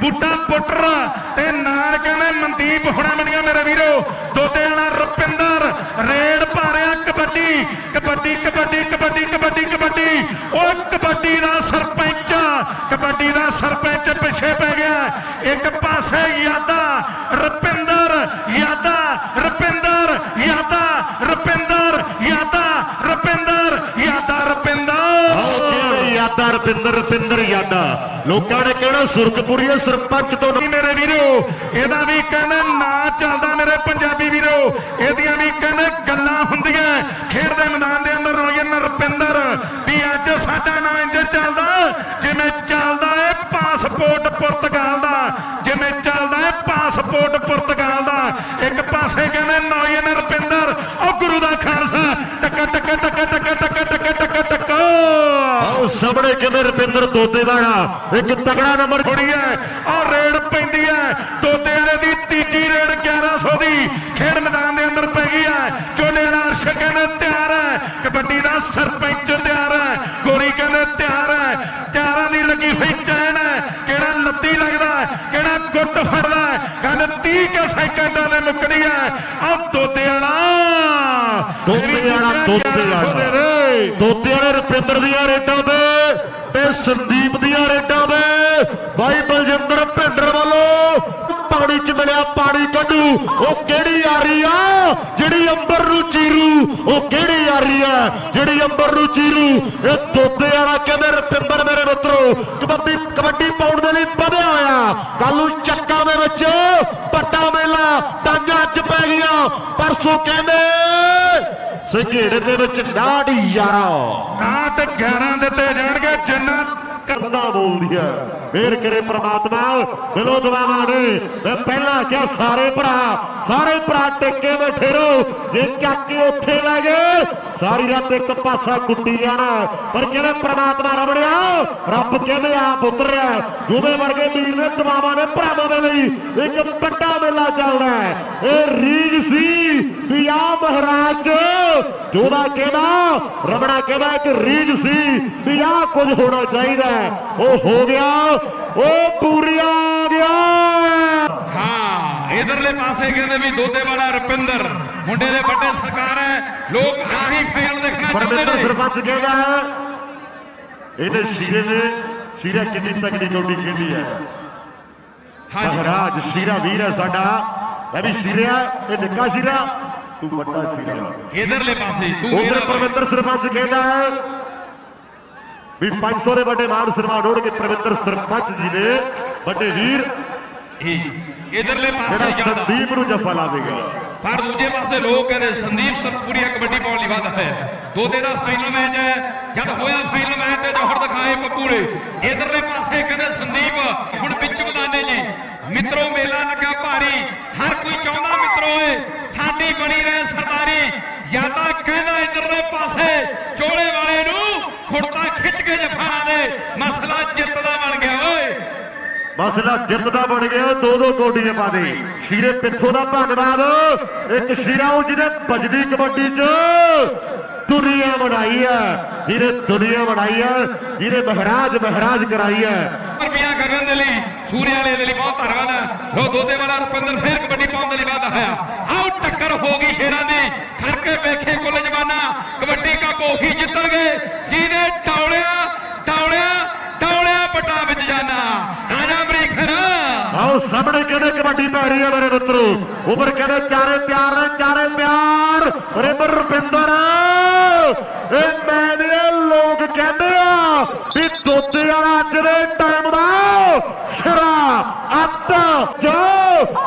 ਬੂਟਾ ਪੁੱਟਰ ਤੇ ਨਾਲ ਕਹਿੰਦੇ ਮਨਦੀਪ ਹੁਣਾ ਮੰਡੀਆਂ ਮੇਰੇ ਵੀਰੋ। ਤੋਤੇ ਵਾਲਾ ਰੁਪਿੰਦਰ, ਰੇਡ ਭਾਰਿਆ ਕਬੱਡੀ ਕਬੱਡੀ ਕਬੱਡੀ ਕਬੱਡੀ ਕਬੱਡੀ ਕਬੱਡੀ। ਉਹ ਕਬੱਡੀ ਦਾ ਸਰਪੰਚ, ਕਬੱਡੀ ਦਾ ਸਰਪੰਚ ਪਿੱਛੇ ਪੈ ਗਿਆ। ਇੱਕ ਪਾਸੇ ਯਾਦਾ, ਰੁਪਿੰਦਰ ਯਾਦਾ ਰੁਪਿੰਦਰ ਯਾਦਾ ਰੁਪਿੰਦਰ ਯਾਦਾ ਰੁਪਿੰਦਰ ਯਾਦਾ ਰੁਪਿੰਦਰ ਆਓ ਕਿਹੜੇ ਰਪਿੰਦਰ ਰਪਿੰਦਰ ਯਾਦਾਂ। ਲੋਕਾਂ ਨੇ ਕਹਿਣਾ ਸੁਰਖਪੁਰੀਏ ਸਰਪੰਚ ਤੋਂ ਮੇਰੇ ਵੀਰੋ। ਇਹਦਾ ਵੀ ਕਹਿੰਦੇ ਨਾਂ ਚੱਲਦਾ ਮੇਰੇ ਪੰਜਾਬੀ ਵੀਰੋ। ਇਹਦੀਆਂ ਵੀ ਕਹਿੰਦੇ ਗੱਲਾਂ ਹੁੰਦੀਆਂ। ਖੇਡ ਦੇ ਮੈਦਾਨ ਦੇ ਅੰਦਰ ਰੋਇਨ ਰੁਪਿੰਦਰ ਵੀ ਅੱਜ ਸਾਡਾ ਨਾਂ ਇੰਜ ਚੱਲਦਾ, ਜਿਵੇਂ ਚੱਲਦਾ ਏ ਪਾਸਪੋਰਟ ਪੁਰਤਗਾਲ ਦਾ। ਜਿਵੇਂ ਚੱਲਦਾ ਏ ਪਾਸਪੋਰਟ ਪੁਰਤਗਾਲ ਦਾ। ਇੱਕ ਪਾਸੇ ਕਹਿੰਦੇ ਨੌਜਨ ਸਾਹਮਣੇ ਕਹਿੰਦੇ ਰਪਿੰਦਰ ਤੋਤੇਵਾੜਾ ਇੱਕ ਤਗੜਾ ਨੰਬਰ ਥੋੜੀ ਹੈ ਔਰ ਰੇਡ ਪੈਂਦੀ ਹੈ ਤੋਤੇ ਵਾਲੇ ਦੀ ਤੀਜੀ ਰੇਡ 1100 ਦੀ ਖੇਡ ਮੈਦਾਨ ਦੇ ਅੰਦਰ ਪੈ ਗਈ ਹੈ ਚੋਲੇ ਵਾਲਾ ਅਰਸ਼ ਕਹਿੰਦੇ ਤਿਆਰ ਹੈ ਕਬੱਡੀ ਦਾ ਸਰਪੰਚ ਤਿਆਰ ਹੈ ਗੋਰੀ ਕਹਿੰਦੇ ਤਿਆਰ ਹੈ ਤਿਆਰਾਂ ਦੀ ਲੱਗੀ ਹੋਈ ਚੈਨ ਹੈ ਕਿਹੜਾ ਲੱਤੀ ਲੱਗਦਾ ਕਿਹੜਾ ਗੁੱਟ ਫੜਦਾ। ਕਹਿੰਦੇ 30 ਕੇ ਸੈਕਿੰਡਾਂ ਨੇ ਮੁੱਕਣੀ ਹੈ ਆ ਤੋਤੇ ਵਾਲਾ ਤੋਤੇ ਵਾਲਾ ਤੋਤੇ ਵਾਲਾ ਤੋਤੇ ਵਾਲੇ ਰਪਿੰਦਰ ਦੀਆਂ ਰੇਡਾਂ ਤੇ ਤੇ ਸੰਦੀਪ ਦੀਆਂ ਰੇਡਾਂ ਤੇ। ਬਾਈ ਬਲਜਿੰਦਰ ਭਿੰਡਰ ਵੱਲੋਂ ਪਾਣੀ ਚ ਮਿਲਿਆ, ਪਾਣੀ ਕੱਢੂ। ਉਹ ਕਿਹੜੀ ਯਾਰੀ ਆ? ਜਿਹੜੀ ਅੰਬਰ ਨੂੰ ਚੀਰੂ। ਉਹ ਕਿਹੜੀ ਯਾਰੀ ਆ? ਜਿਹੜੀ ਅੰਬਰ ਨੂੰ ਚੀਰੂ। ਇਹ ਤੋਤੇ ਵਾਲਾ ਕਹਿੰਦੇ, ਰਪਿੰਦਰ ਮੇਰੇ ਮਿੱਤਰੋ, ਕਬੱਡੀ ਕਬੱਡੀ ਪਾਉਣ ਦੇ ਲਈ ਵਧਿਆ ਹੋਇਆ। ਕੱਲ ਨੂੰ ਚੱਕਾਂ ਦੇ ਵਿੱਚ ਪੱਟਾ ਮੇਲਾ ਟਾਂਜਾਂ ਅੱਜ ਪੈ ਗਿਆ ਪਰਸੋਂ ਕਹਿੰਦੇ ਸਗੇੜ ਦੇ ਵਿੱਚ ਡਾਢੀ ਯਾਰਾ ਨਾ ਤੇ 11 ਦਿੱਤੇ ਜਾਣਗੇ ਜਿੰਨਾ ਕਰਦਾ ਬੋਲਦੀ ਹੈ। ਫੇਰ ਕਰੇ ਪ੍ਰਮਾਤਮਾ, ਮਿਲੋ ਦੁਆਵਾਂ ਨੇ। ਮੈਂ ਪਹਿਲਾਂ ਕਿਹਾ, ਸਾਰੇ ਭਰਾ ਸਾਰੇ ਭਰਾ ਟਿੱਕੇ ਬੈਠੇ ਰਹੋ ਜੇ ਚੱਕ ਕੇ ਉੱਥੇ ਲੈ ਗਏ, ਸਾਰੀ ਰਾਤ ਇੱਕ ਪਾਸਾ ਕੁੱਟੀ ਜਾਣਾ। ਪਰ ਕਹਿੰਦੇ ਪ੍ਰਮਾਤਮਾ ਰਬੜਿਆ? ਰੱਬ ਕਹਿੰਦੇ ਆਪ ਉਤਰਿਆ ਜੁਦੇ ਵਰਗੇ ਵੀਰ ਨੇ ਦੁਆਵਾਂ ਨੇ, ਭਰਾਵਾਂ ਦੇ ਲਈ ਇੱਕ ਵੱਡਾ ਮੇਲਾ ਚੱਲਦਾ ਹੈ। ਇਹ ਰੀਜ ਸੀ ਵੀ ਆ ਮਹਾਰਾਜ ਜੋਦਾ ਕਹਿੰਦਾ, ਰਬੜਾ ਕਹਿੰਦਾ, ਇੱਕ ਰੀਜ ਸੀ ਵੀ ਆ ਕੁਝ ਹੋਣਾ ਚਾਹੀਦਾ ਹੈ। ਉਹ ਹੋ ਗਿਆ ਉਹ ਪੂਰੀਆ ਆ ਗਿਆ। ਹਾਂ ਇਧਰਲੇ ਪਾਸੇ ਕਹਿੰਦੇ ਵੀ ਦੋਦੇ ਵਾਲਾ ਰੁਪਿੰਦਰ ਮੁੰਡੇ ਦੇ ਵੱਡੇ ਸਰਕਾਰ ਹੈ ਲੋਕ ਆਹੀ ਫਾਈਨਲ ਦੇਖਣਾ ਚਾਹੁੰਦੇ ਨੇ। ਸਰਪੰਚ ਕਹਿੰਦਾ ਹੈ ਇਹਦੇ ਸ਼ੀਰੇ ਨੇ ਸ਼ੀਰਾ ਕਿੰਨੀ ਤਕੜੀ ਕੌਡੀ ਖੇਡੀ ਹੈ। ਮਹਾਰਾਜ ਸ਼ੀਰਾ ਵੀਰ ਹੈ ਸਾਡਾ ਇਹ ਵੀ ਸ਼ੀਰਿਆ ਇਹ ਨਿੱਕਾ ਸ਼ੀਰਾ ਤੂੰ ਵੱਡਾ ਸ਼ੀਰਾ। ਇਧਰਲੇ ਪਾਸੇ ਤੂੰ ਮੇਰਾ ਪਰਮੇਂਦਰ ਸਰਪੰਚ ਕਹਿੰਦਾ ਹੈ ਵੀ 500 ਦੇ ਵੱਡੇ ਮਾਨ ਸਨਮਾਨ ਹੋਣਗੇ ਪਰਮੇਂਦਰ ਸਰਪੰਚ ਜੀ ਦੇ ਵੱਡੇ ਵੀਰ ਇਹ ਇਧਰਲੇ ਪਾਸੇ ਜਾਂਦਾ। ਸੰਦੀਪ ਨੂੰ ਜੱਫਾ ਲਾਵੇਗਾ ਪਰ ਦੂਜੇ ਪਾਸੇ ਲੋਕ ਕਹਿੰਦੇ ਸੰਦੀਪ ਸਰਪੂਰੀਆ ਕਬੱਡੀ ਪਾਉਣ ਲਈ ਵਾਦਾ ਹੈ। ਦੋਦੇ ਦਾ ਫਾਈਨਲ ਮੈਚ ਹੈ ਜਦ ਹੋਇਆ ਫਾਈਨਲ ਮੈਚ ਤੇ ਜੋਹਰ ਦਿਖਾਏ ਪੱਪੂ ਨੇ ਇਧਰਲੇ ਪਾਸੇ ਕਹਿੰਦੇ ਸੰਦੀਪ ਹੁਣ ਵਿੱਚ ਮੈਦਾਨੇ ਜੀ। ਮਿੱਤਰੋ ਮੇਲਾ ਲੱਗਾ ਭਾਰੀ। ਹਰ ਕੋਈ ਚਾਹੁੰਦਾ ਮਿੱਤਰੋ ਏ ਸਾਡੀ ਬਣੀ ਰਹੇ ਸਰਦਾਰੀ। ਜਾਂ ਤਾਂ ਕਹਿੰਦਾ ਇਧਰਲੇ ਪਾਸੇ ਚੋਲੇ ਵਾਲੇ ਨੂੰ ਖੁਰਤਾ ਖਿੱਚ ਕੇ ਜਫਾਣਾ ਦੇ ਮਸਲਾ ਜਿੱਤ ਦਾ ਬਣ ਗਿਆ ਓਏ। ਮਸਲਾ ਜਿੱਤ ਦਾ ਬਣ ਗਿਆ ਦੋ ਦੋ ਕੋਡੀਆਂ ਪਾ ਦੇ ਸ਼ੀਰੇ ਪਿੱਥੋਂ ਦਾ ਧੰਨਵਾਦ। ਇੱਕ ਸ਼ੀਰਾ ਉਹ ਜਿਹਨੇ ਭਜਦੀ ਕਬੱਡੀ 'ਚ ਦੁਨੀਆ ਬਣਾਈ ਹੈ ਜਿਹਨੇ ਦੁਨੀਆ ਬਣਾਈ ਹੈ ਜਿਹਨੇ ਮਹਾਰਾਜ ਮਹਾਰਾਜ ਕਰਾਈ ਹੈ ਰੁਪਿਆ ਕਰਨ ਦੇ ਲਈ ਸੂਰਿਆ ਵਾਲੇ ਦੇ ਲਈ ਬਹੁਤ ਧੰਨਵਾਦ ਹੈ ਲੋ ਦੋਦੇ ਵਾਲਾ ਰੁਪਿੰਦਰ ਫੇਰ ਕਬੱਡੀ ਪਾਉਣ ਦੇ ਲਈ ਵਾਦਾ ਹੋਇਆ। ਆਓ ਟੱਕਰ ਹੋ ਗਈ ਸ਼ੇਰਾਂ ਦੀ। ਖੜਕੇ ਵੇਖੇ ਕੁੱਲ ਜਵਾਨਾ ਕਬੱਡੀ ਕੱਪ ਉਹੀ ਜਿੱਤਣਗੇ ਜਿਹਨੇ ਟੌਲਿਆ ਟੌਲਿਆ ਟੌਲਿਆ ਪਟਾ ਵਿੱਚ ਜਾਣਾ ਆਜਾ ਅਮਰੀਕਰ ਆਓ ਸਾਹਮਣੇ ਕਹਿੰਦੇ ਕਬੱਡੀ ਪੈ ਰਹੀ ਹੈ ਮੇਰੇ ਮਿੱਤਰੋ? ਉਪਰ ਕਹਿੰਦੇ ਚਾਰੇ ਪਿਆਰ ਨੇ? ਚਾਰੇ ਪਿਆਰ। ਰਿਮਰ ਰੁਪਿੰਦਰ ਇਹ ਮੈਨੇ ਲੋਕ ਕਹਿੰਦੇ ਆ ਵੀ ਦੋਤੇ ਵਾਲਾ ਅੱਜ ਦੇ ਟਾਈਮ ਦਾ ਸਿਰਾ, ਅੱਤ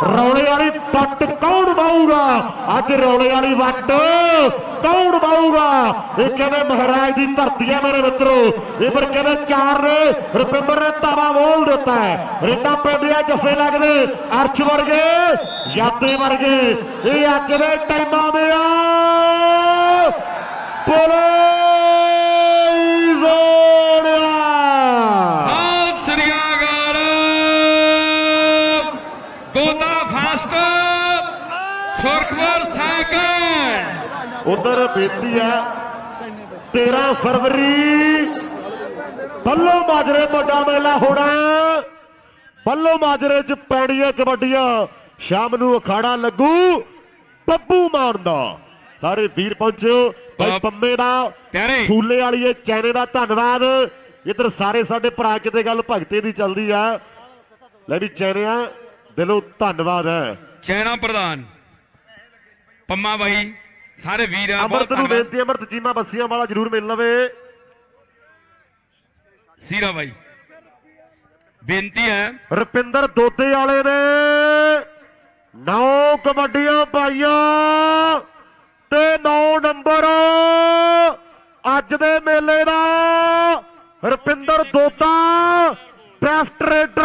ਰੌਲੇ ਵਾਲੀ ਪੱਟ ਕੌਣ ਬਾਊਗਾ ਅੱਜ ਰੌਲੇ ਵਾਲੀ ਵੱਟ ਕੌਣ ਬਾਊਗਾ ਇਹ ਕਹਿੰਦੇ ਮਹਾਰਾਜ ਦੀ ਧਰਤੀ ਹੈ ਮੇਰੇ ਮਿੱਤਰੋ। ਇਹ ਪਰ ਕਹਿੰਦੇ ਚਾਰ ਨੇ, ਰੁਪਿੰਦਰ ਨੇ ਤਾਵਾ ਬੋਲ ਦਿੱਤਾ ਹੈ। ਰੇਤਾ ਪੈਂਦੀਆਂ ਜੱਫੇ ਲੱਗਦੇ, ਅਰਸ਼ ਵਰਗੇ, ਯਾਦੇ ਵਰਗੇ। ਇਹ ਅੱਜ ਦੇ ਟਾਈਮਾਂ ਦੇ ਆ। ਬੋਲੇ! ਉਧਰ ਬੇਨਤੀ ਹੈ 13 ਫਰਵਰੀ ਬੱਲੋ ਮਾਜਰੇ ਵੱਡਾ ਮੇਲਾ ਹੋਣਾ ਬੱਲੋ ਮਾਜਰੇ ਚ ਪੈਣੀਆਂ ਕਬੱਡੀਆਂ ਸ਼ਾਮ ਨੂੰ ਅਖਾੜਾ ਲੱਗੂ ਬੱਬੂ ਮਾਨ ਦਾ। ਸਾਰੇ ਵੀਰ ਪਹੁੰਚੋ ਭਾਈ ਪੰਮੇ ਦਾ ਫੂਲੇ ਵਾਲੀਏ ਚੈਨੇ ਦਾ ਧੰਨਵਾਦ। ਇੱਧਰ ਸਾਰੇ ਸਾਡੇ ਭਰਾ ਕਿਤੇ ਗੱਲ ਭਗਤੇ ਦੀ ਚੱਲਦੀ ਆ। ਲੈ ਵੀ ਚੈਨਿਆ ਦਿਲੋਂ ਧੰਨਵਾਦ ਹੈ। ਚੈਨਾ ਪ੍ਰਧਾਨ ਪੰਮਾ ਬਾਈ। ਸਾਰੇ ਵੀਰ ਬਹੁਤ ਅਮਰਤ ਨੂੰ ਧੰਨਵਾਦ। ਬੇਨਤੀ ਹੈ, ਅਮਰਤ ਜੀਮਾ ਬੱਸੀਆਂ ਵਾਲਾ ਜਰੂਰ ਮਿਲ ਲਵੇ। ਸੀਰਾ ਬਾਈ। ਬੇਨਤੀ ਹੈ। ਰੁਪਿੰਦਰ ਦੋਤੇ ਵਾਲੇ ਨੇ। ਨੌ ਕਬੱਡੀਆਂ ਪਾਈਆਂ ਤੇ 9 ਨੰਬਰ ਅੱਜ ਦੇ ਮੇਲੇ ਦਾ ਰੁਪਿੰਦਰ ਦੋਤਾ ਬੈਸਟ ਰੇਡਰ